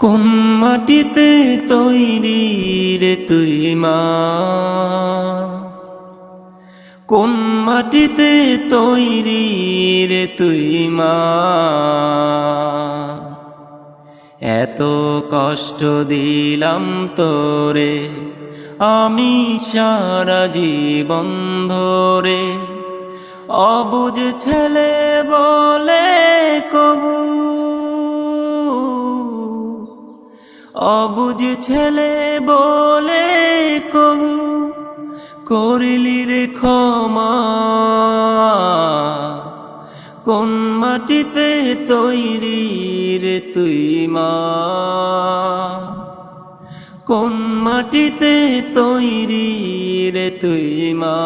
কোন মাটিতে তৈরি রে তুই মা? কোন মাটিতে তৈরি রে তুই মা? এত কষ্ট দিলাম তোরে, আমি সারা জীবন ধরে। অবুঝ ছেলে বলে অবুঝ ছেলে বলে কবু করিলি রে ক্ষমা। কোন মাটিতে তৈরি রে তুই মা? কোন মাটিতে তৈরি রে তুই মা?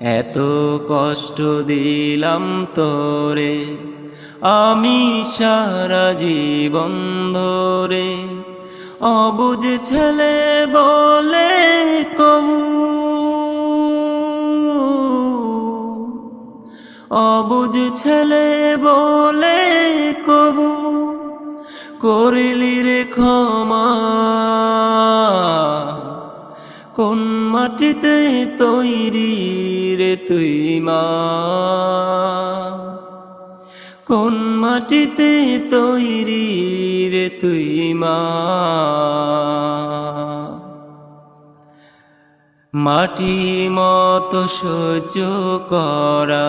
এত কষ্ট দিলাম তোরে আমি সারা জীবন ধরে অবুঝ ছেলে বলে কবু। অবুঝ ছেলে বলে কবু। করিলি রে ক্ষমা। কোন মাটিতে তৈরি রে তুই মা? কোন মাটিতে তৈরি রে তুই মা? মাটির মতো সহ্য করা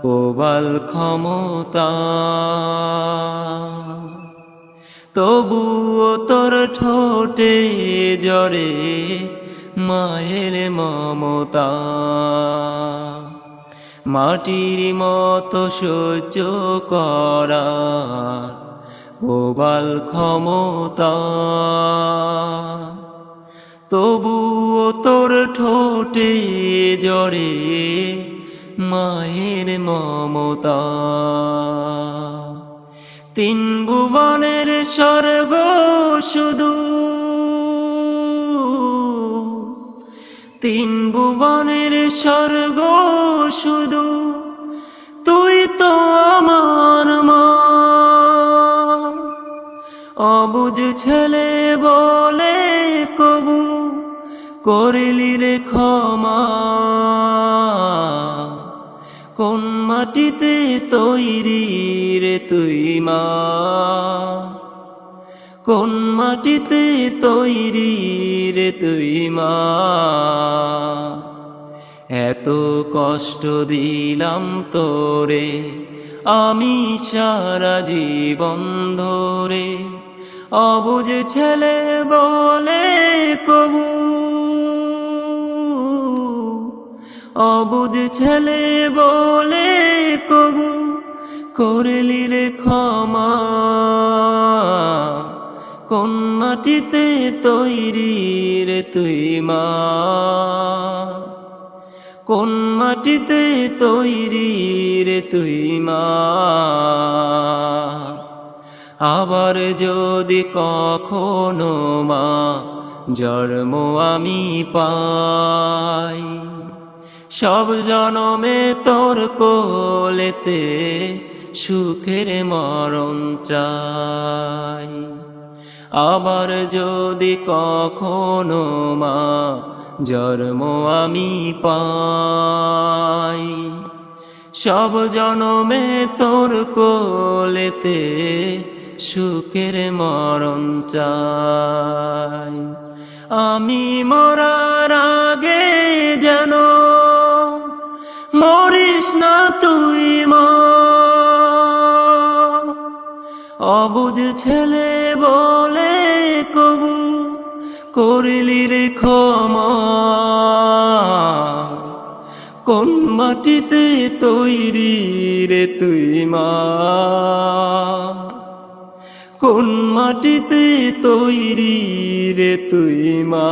প্রবাল ক্ষমতা। তবুও তোর ঠোঁটে জরে মায়ের মমতা। মাটির মতো সহ্য করা প্রবাল ক্ষমতা। তবুও তোর ঠোঁটে জরে মায়ের মমতা। তিন ভুবনের স্বর্গ শুধু তিন ভুবনের স্বর্গ শুধু, তুই তো আমার মা। ছেলে বলে কবু, করিলি রে ক্ষমা। কোন মাটিতে তৈরি রে তুই মা? কোন মাটিতে তৈরি রে তুই মা? এত কষ্ট দিলাম তোরে, আমি সারা জীবন ধরে। অবুঝ ছেলে বলে কবু। অবুঝ ছেলে বলে কবু, করলি রে ক্ষমা। কোন মাটিতে তৈরি রে তুই মা। কোন মাটিতে তৈরি রে তুই মা। আবার যদি কখনো মা, জন্ম আমি পাই। সব জনমে তোর কোলেতে সুখের মরণ চাই। আবার যদি কখনো মা, জন্ম আমি পাই। সব জনমে তোর কোলেতে সুখের মরণ চাই। আমি মরার আগে যেন মরিস না তুই মা। অবুঝ ছেলে বলে কবু করিলি রে ক্ষমা। কোন মাটিতে তৈরি রে তুই মা? কোন মাটিতে তৈরি রে তুই মা?